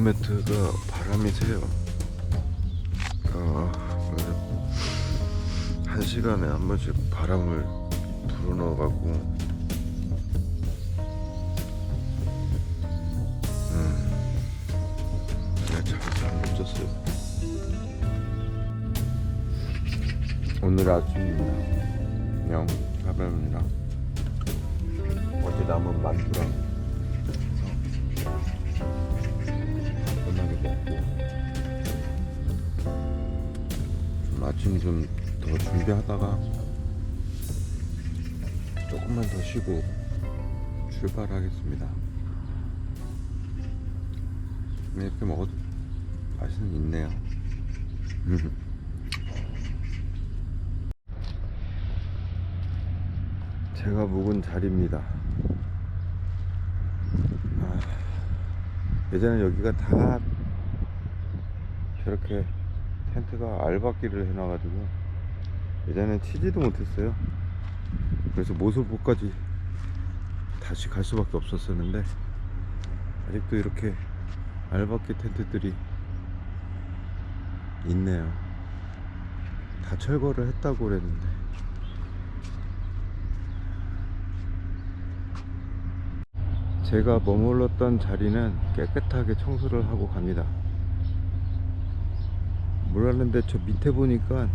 에어매트가 바람이 새요. 어, 한 시간에 한 번씩 바람을 불어넣어갖고 내가 잠을 잘못 잤어요. 오늘 아침입니다. 그냥 가면이랑 어제 남은 만두랑 아침 좀 더 준비하다가 조금만 더 쉬고 출발하겠습니다. 이렇게 먹어도 맛은 있네요. 제가 묵은 자리입니다. 아, 예전에 여기가 다 저렇게 텐트가 알박기를 해놔가지고 예전엔 치지도 못했어요. 그래서 모슬포까지 다시 갈 수밖에 없었었는데 아직도 이렇게 알박기 텐트들이 있네요. 다 철거를 했다고 그랬는데. 제가 머물렀던 자리는 깨끗하게 청소를 하고 갑니다. 몰랐는데 저 밑에 보니까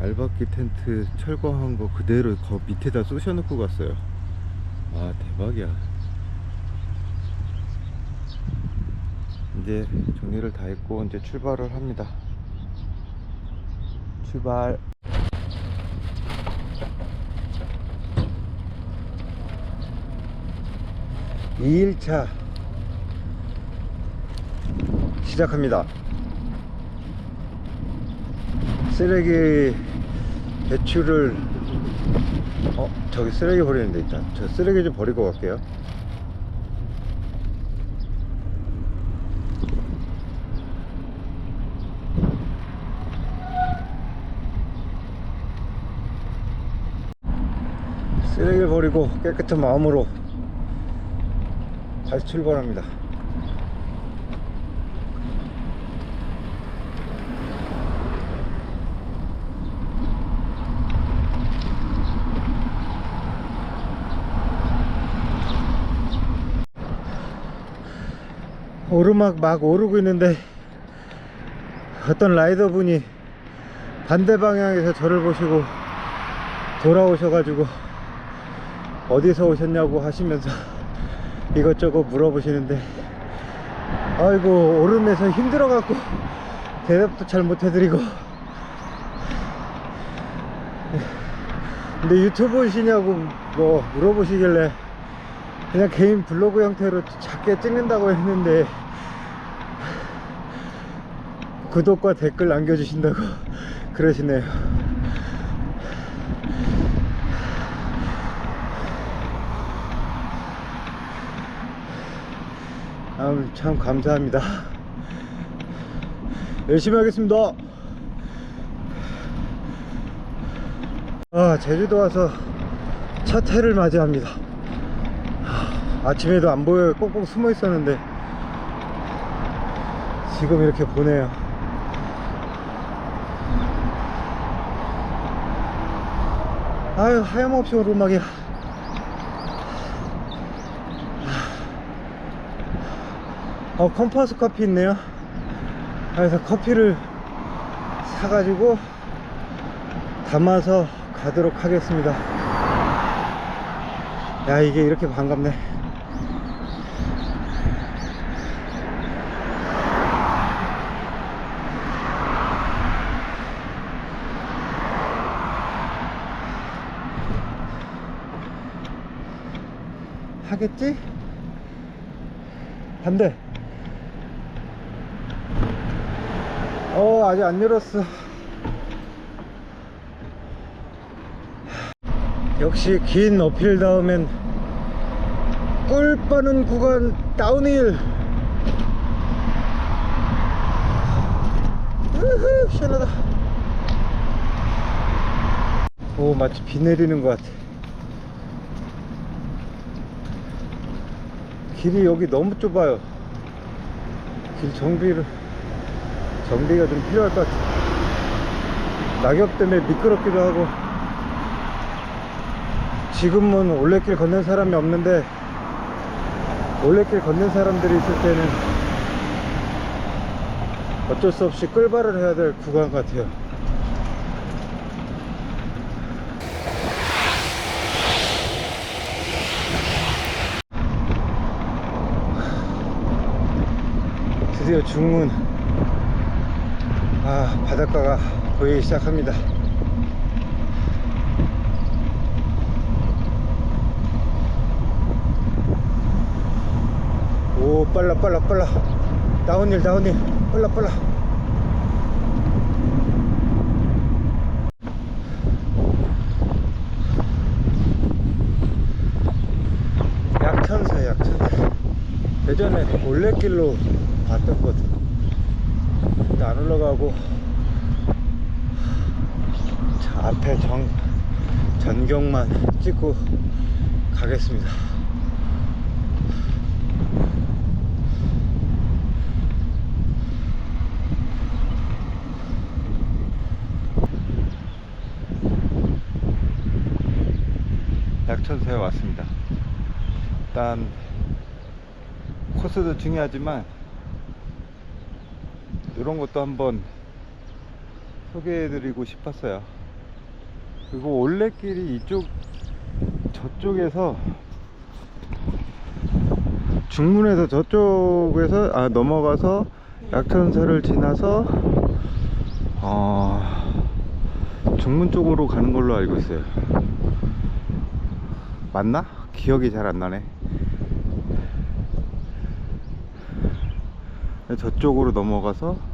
알박기 텐트 철거한 거 그대로 거 밑에다 쑤셔놓고 갔어요. 아 대박이야. 이제 정리를 다 했고 이제 출발을 합니다. 출발. 이일차 시작합니다. 쓰레기 배출을 어 저기 쓰레기 버리는 데 있다. 저 쓰레기 좀 버리고 갈게요. 쓰레기를 버리고 깨끗한 마음으로 다시 출발합니다. 오르막 막 오르고 있는데 어떤 라이더 분이 반대 방향에서 저를 보시고 돌아오셔가지고 어디서 오셨냐고 하시면서 이것저것 물어보시는데 아이고 오름에서 힘들어갖고 대답도 잘 못해드리고. 근데 유튜브시냐고 뭐 물어보시길래 그냥 개인 블로그 형태로 작게 찍는다고 했는데 구독과 댓글 남겨주신다고 그러시네요 아, 참 감사합니다. 열심히 하겠습니다. 아, 제주도 와서 첫 해를 맞이합니다. 하, 아침에도 안 보여요. 꼭꼭 숨어 있었는데 지금 이렇게 보네요. 아유, 하염없이 오르막이야. 어, 컴퍼스 커피 있네요. 그래서 커피를 사가지고 담아서 가도록 하겠습니다. 야, 이게 이렇게 반갑네. 하겠지? 반대. 어 아직 안 열었어 역시 긴 어필 다음엔 꿀 빠는 구간 다운힐 우후 시원하다 오 마치 비 내리는 것 같아 길이 여기 너무 좁아요. 길 정비를 정비가 좀 필요할 것 같아 낙엽 때문에 미끄럽기도 하고. 지금은 올레길 걷는 사람이 없는데 올레길 걷는 사람들이 있을 때는 어쩔 수 없이 끌발을 해야 될 구간 같아요 드디어 중문. 아 바닷가가 보이기 시작합니다. 오 빨라 빨라 빨라. 다운힐 다운힐 빨라 빨라. 약천사 약천사. 예전에 올레길로 봤었거든 근데 안 올라가고 자 앞에 정 전경만 찍고 가겠습니다 약천사에 왔습니다. 일단 코스도 중요하지만 이런 것도 한번 소개해드리고 싶었어요. 그리고 올레길이 이쪽 저쪽에서 중문에서 저쪽에서 아 넘어가서 약천사를 지나서 어 중문 쪽으로 가는 걸로 알고 있어요. 맞나? 기억이 잘 안 나네. 저쪽으로 넘어가서 어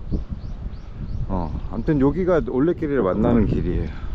아무튼 여기가 올레길이랑 만나는 길이에요.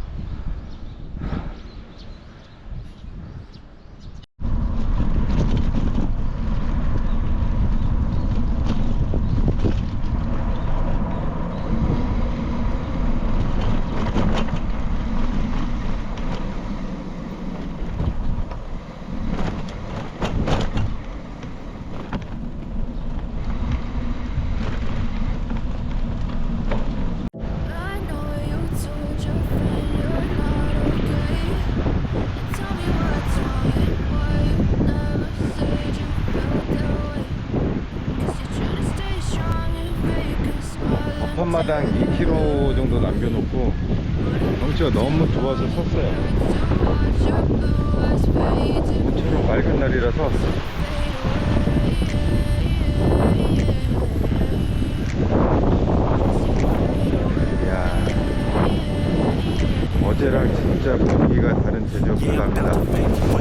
1마당 2km 정도 남겨놓고 경치가 너무 좋아서 섰어요. 모처럼 맑은 날이라서. 이야. 어제랑 진짜 분위기가 다른 제주였구나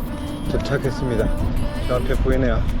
도착했습니다. 저 앞에 보이네요.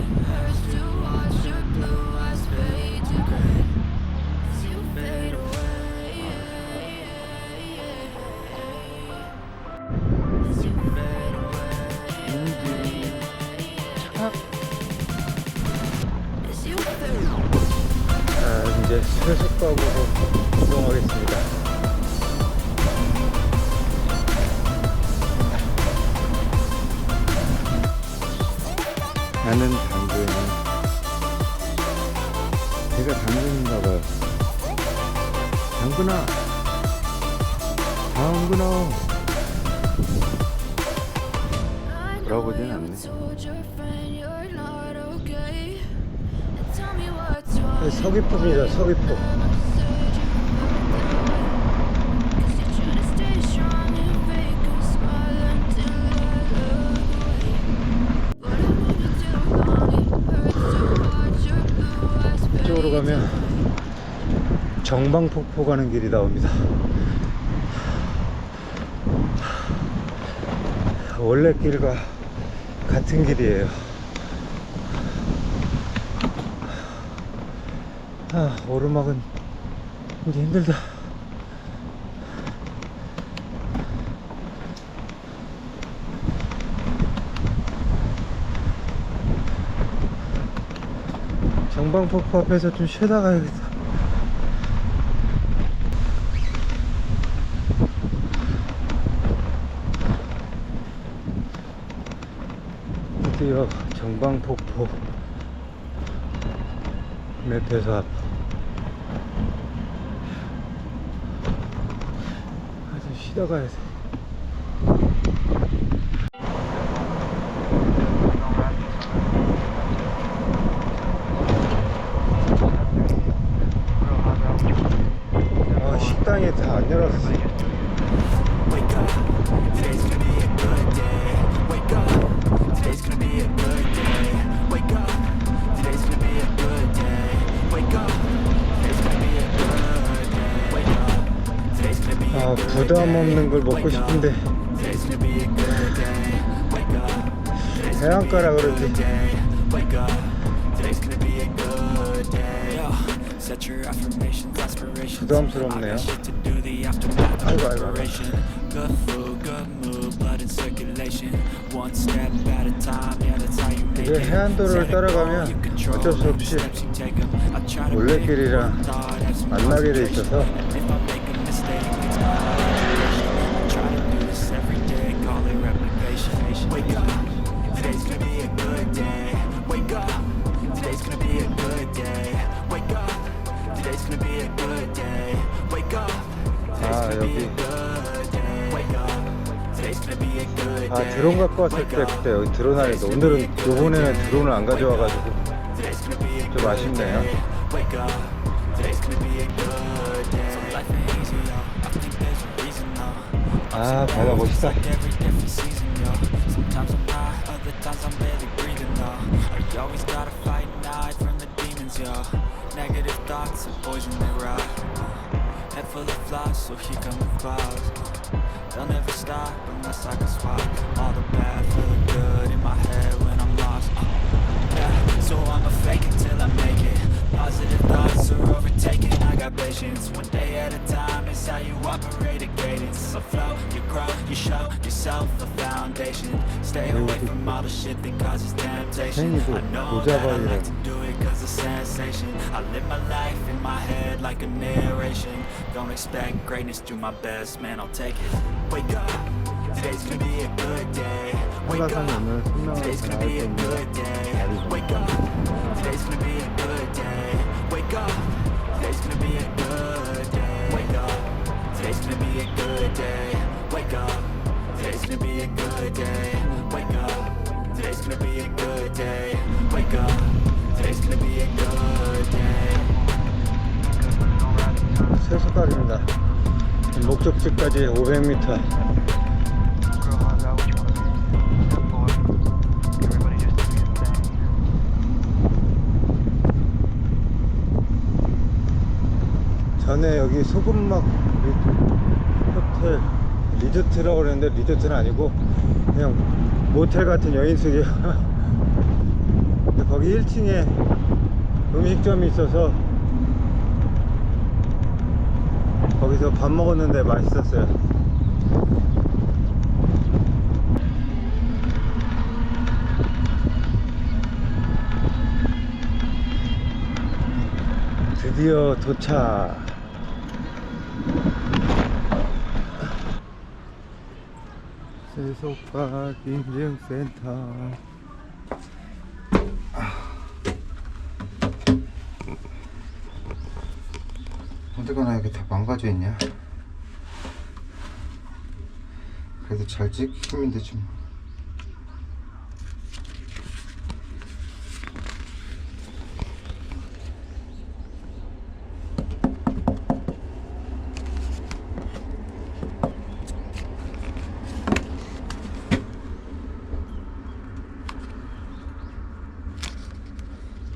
수해석각으로 이동하겠습니다. 나는 당근. 제가 당근인가 봐요. 당근아. 당근아. 돌아보진 않네. 서귀포입니다, 서귀포. 이쪽으로 가면 정방폭포 가는 길이 나옵니다. 원래 길과 같은 길이에요. 아, 오르막은 이제 힘들다. 정방폭포 앞에서 좀 쉬다 가야겠다. 드디어 정방폭포 앞. 아주 쉬다 가야 돼. 아, 부담 없는 걸 먹고 싶은데 해안가라 그러지. 부담스럽네요. 아이고, 아이고, 이게. 해안도로를 따라가면 어쩔 수 없이 some 만나게 돼. 있어서 갖고 왔을 때 그때 여기 드론 안에서 오늘은 요번에는 드론을 안 가져와가지고 좀 아쉽네요. 아 바다 멋있다. Negative thoughts are poison they rot. Head full of flies, so here come the clouds. They'll never stop unless I can swap all the bad for the good in my head when I'm lost. Uh, yeah, so I'ma fake it till I make it. Positive thoughts are overtaken, I got patience One day at a time, it's how you operate a cadence. A flow, you grow, you show yourself a foundation. Stay away from all the shit that causes temptation. I know that I like to do it cause it's sensation. I live my life in my head like a narration. Don't expect greatness, do my best, man, I'll take it. Wake up! 한라산이 오늘 생명을 전할 수 있는 날입니다. 세수각입니다. 목적지까지 500m. 전에 여기 소금막 리- 호텔 리조트라고 그랬는데 리조트는 아니고 그냥 모텔 같은 여인숙이야. 근데 거기 1층에 음식점이 있어서 거기서 밥 먹었는데 맛있었어요. 드디어 도착. 세속박 인증센터. 어디가나 이렇게 다 망가져 있냐? 그래도 잘 찍히면 되지 뭐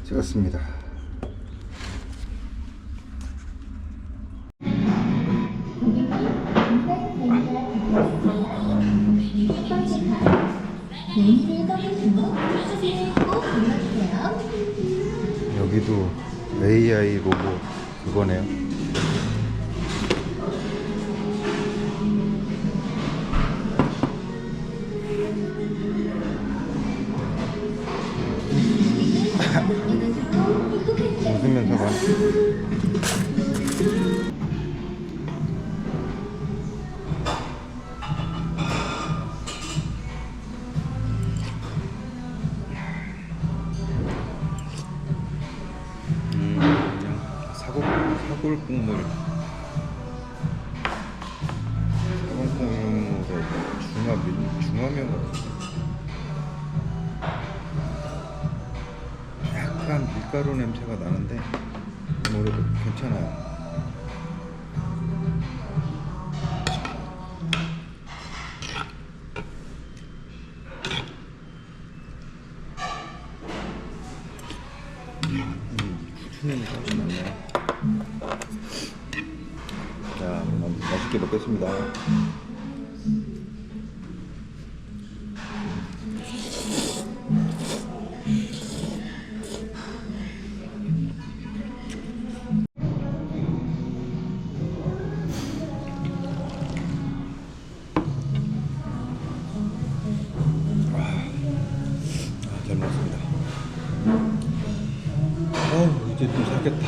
찍었습니다. 여기도 AI 로고 그거네요 사골 국물 사골 국물에 중화 면 중화면 같은 약간 밀가루 냄새가 나는데 뭐래도 괜찮아요. 먹었습니다. 어우, 이제 좀 살겠다.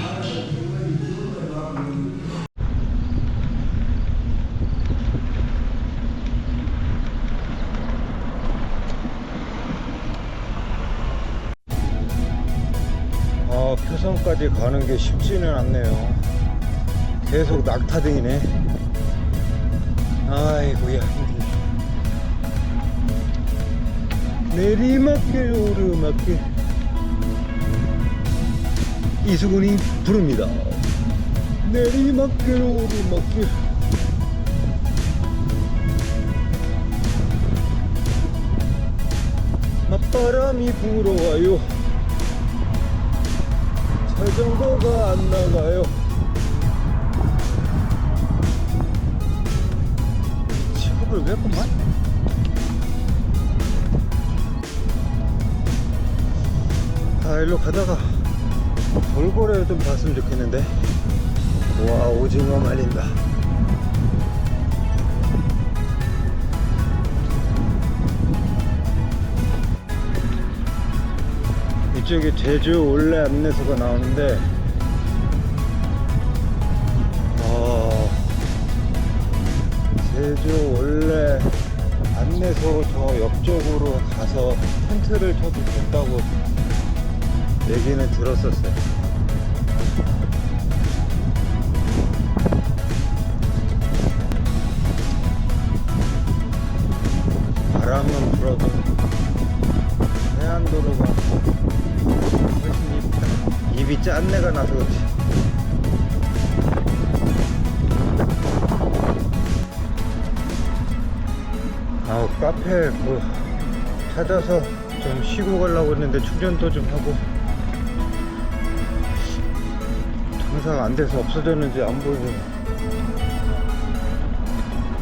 아, 표선까지 가는 게 쉽지는 않네요. 계속 낙타등이네. 아이고야, 내리막길, 오르막길. 이수근이 부릅니다. 내리막길, 오르막길. 맞바람이 불어와요. 자전거가 안 나가요. 취급을 왜 했구만? 아, 일로 가다가 돌고래 좀 봤으면 좋겠는데. 와, 오징어 말린다. 이쪽에 제주 올레 안내소가 나오는데 어, 제주 올레 안내소 저 옆쪽으로 가서 텐트를 쳐도 된다고 얘기는 들었었어요. 바람은 불어도 해안도로가 훨씬 이쁘다. 입이 짠내가 나서 그렇지. 아 카페 뭐 찾아서 좀 쉬고 가려고 했는데 충전도 좀 하고 장사가 안 돼서 없어졌는지 안 보이고.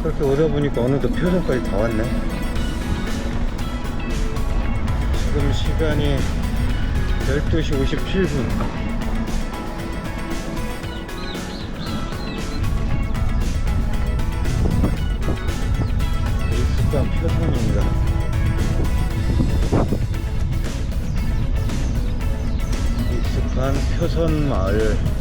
그렇게 오다 보니까 어느덧 표선까지 다 왔네. 지금 시간이 12시 57분. 익숙한 표선입니다. 익숙한 표선 마을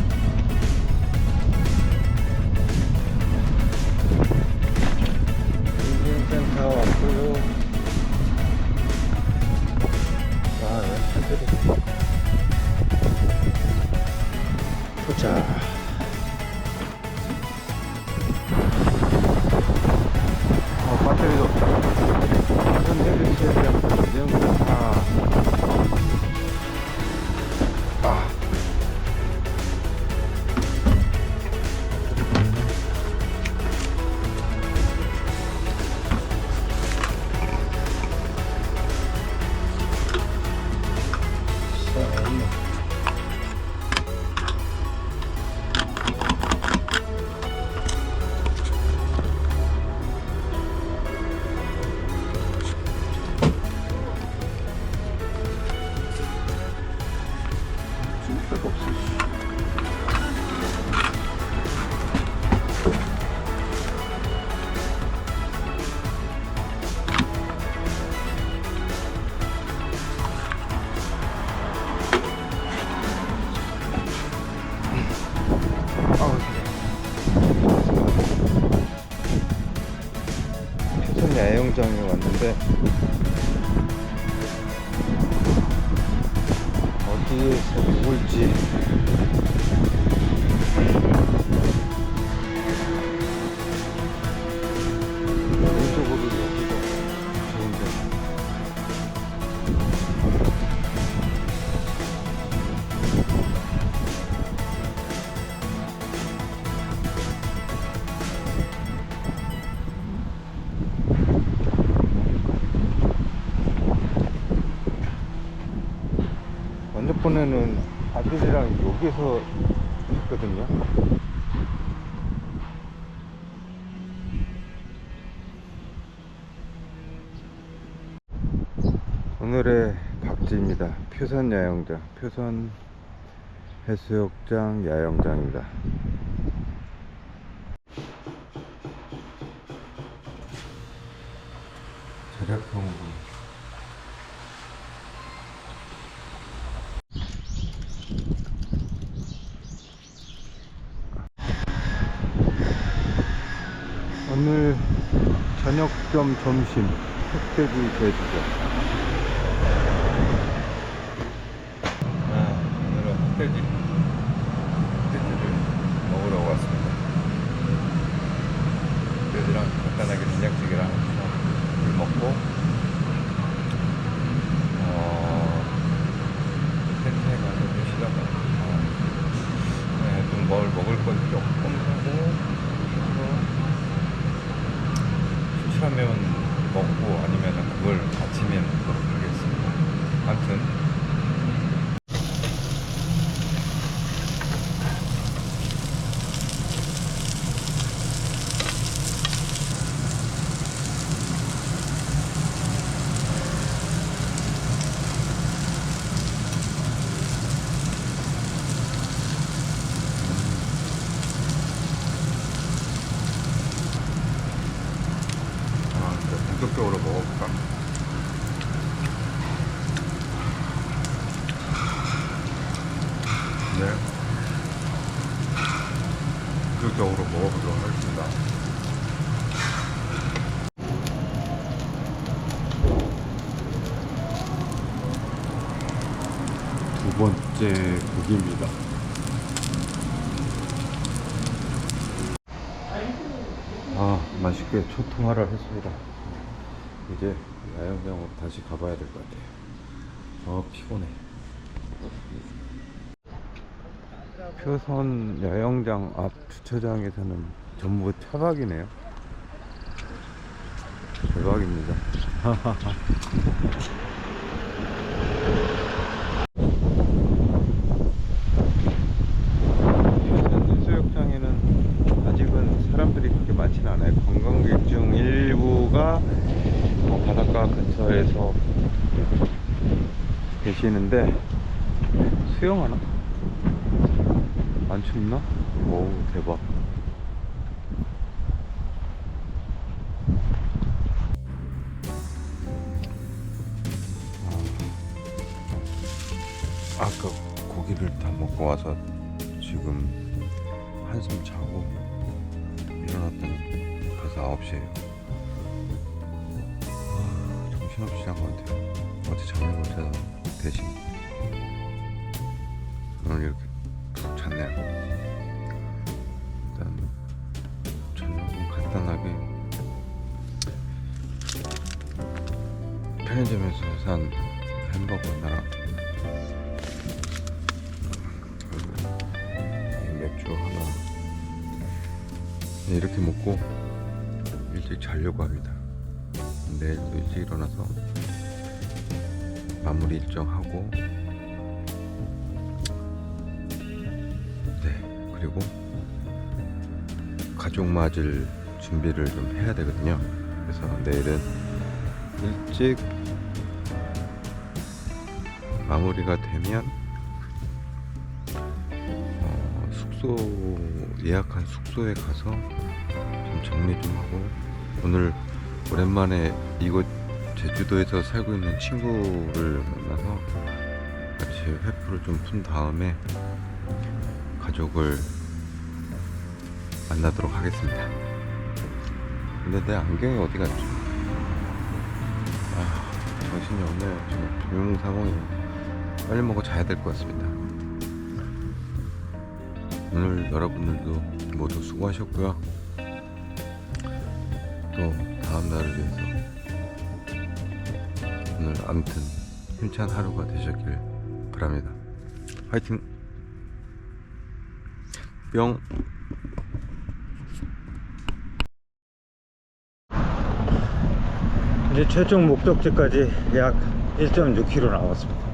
먼저번에는 아들이랑 여기서 했거든요. 오늘의 각지입니다. 표선 야영장, 표선 해수욕장 야영장입니다. 절약평구 오늘 저녁 겸 점심 흑돼지 제주죠. 본격적으로 먹어보도록 하겠습니다. 두 번째 고기입니다. 아, 맛있게 초통화를 했습니다. 이제 야영장으로 다시 가봐야 될 것 같아요. 아, 피곤해. 표선 야영장 앞 주차장에서는 전부 차박이네요. 대박입니다. 표선 해수욕장에는 아직은 사람들이 그렇게 많지는 않아요. 관광객 중 일부가 어, 바닷가 근처에서 계시는데 수영하나? 안 춥나? 오 대박. 아, 아까 고기를 다 먹고 와서 지금 한숨 자고 일어났더니 벌써 9시에요. 아, 정신없이 잔 것 같아요. 어제 잠을 못 자서 대신 일찍 자려고 합니다. 내일도 일찍 일어나서 마무리 일정 하고 네 그리고 가족 맞을 준비를 좀 해야 되거든요. 그래서 내일은 일찍 마무리가 되면 어, 숙소 예약한 숙소에 가서 좀 정리 좀 하고 오늘 오랜만에 이곳 제주도에서 살고 있는 친구를 만나서 같이 회포를 좀 푼 다음에 가족을 만나도록 하겠습니다. 근데 내 안경이 어디 갔지? 아, 정신이 없네요. 지금 비몽사몽이 빨리 먹어 자야 될 것 같습니다. 오늘 여러분들도 모두 수고하셨고요. 또 다음 날을 위해서 오늘 아무튼 힘찬 하루가 되셨길 바랍니다. 화이팅! 뿅! 이제 최종 목적지까지 약 1.6km 남았습니다.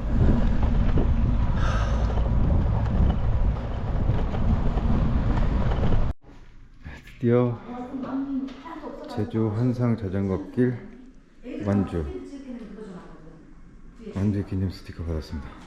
드디어 제주 환상 자전거길 완주 완주 기념 스티커 받았습니다.